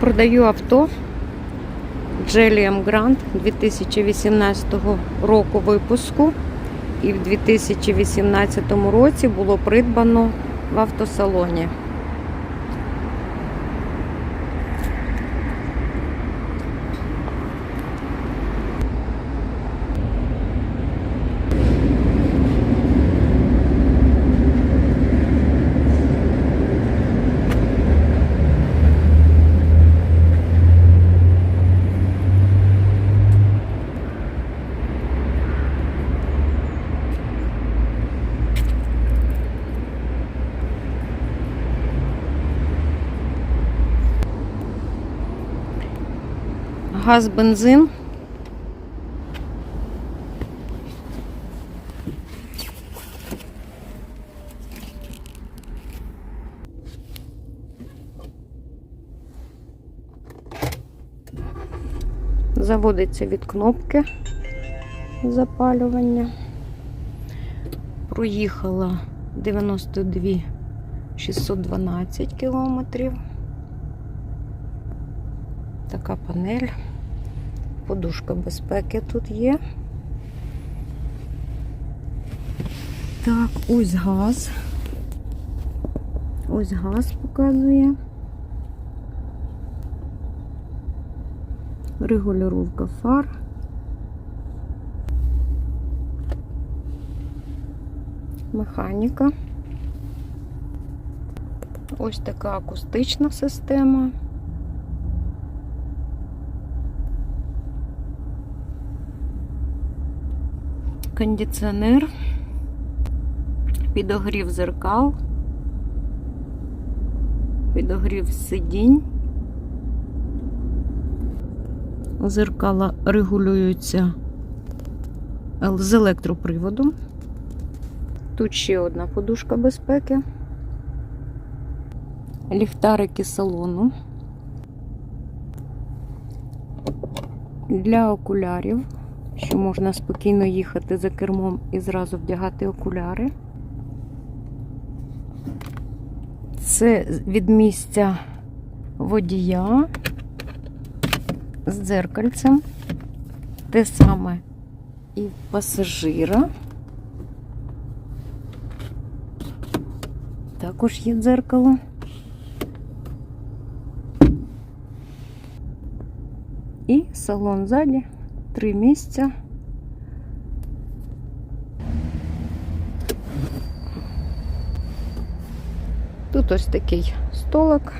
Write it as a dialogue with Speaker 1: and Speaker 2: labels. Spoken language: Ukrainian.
Speaker 1: Продаю авто Джеліам Грант 2018 року випуску. І в 2018 році було придбано в автосалоні. Газ, бензин. Заводиться від кнопки запалювання. Проїхала 92 612 кілометрів. Така панель. Подушка безпеки тут є. Так, ось газ. Ось газ показує. Регулювання фар. Механіка. Ось така акустична система. Кондиціонер, підогрів зеркал, підогрів сидінь. Зеркала регулюються з електроприводом. Тут ще одна подушка безпеки, ліхтарики салону для окулярів що можна спокійно їхати за кермом і зразу вдягати окуляри. Це від місця водія з дзеркальцем. Те саме і пасажира. Також є дзеркало. І салон ззаді три місця. Тут ось такий столик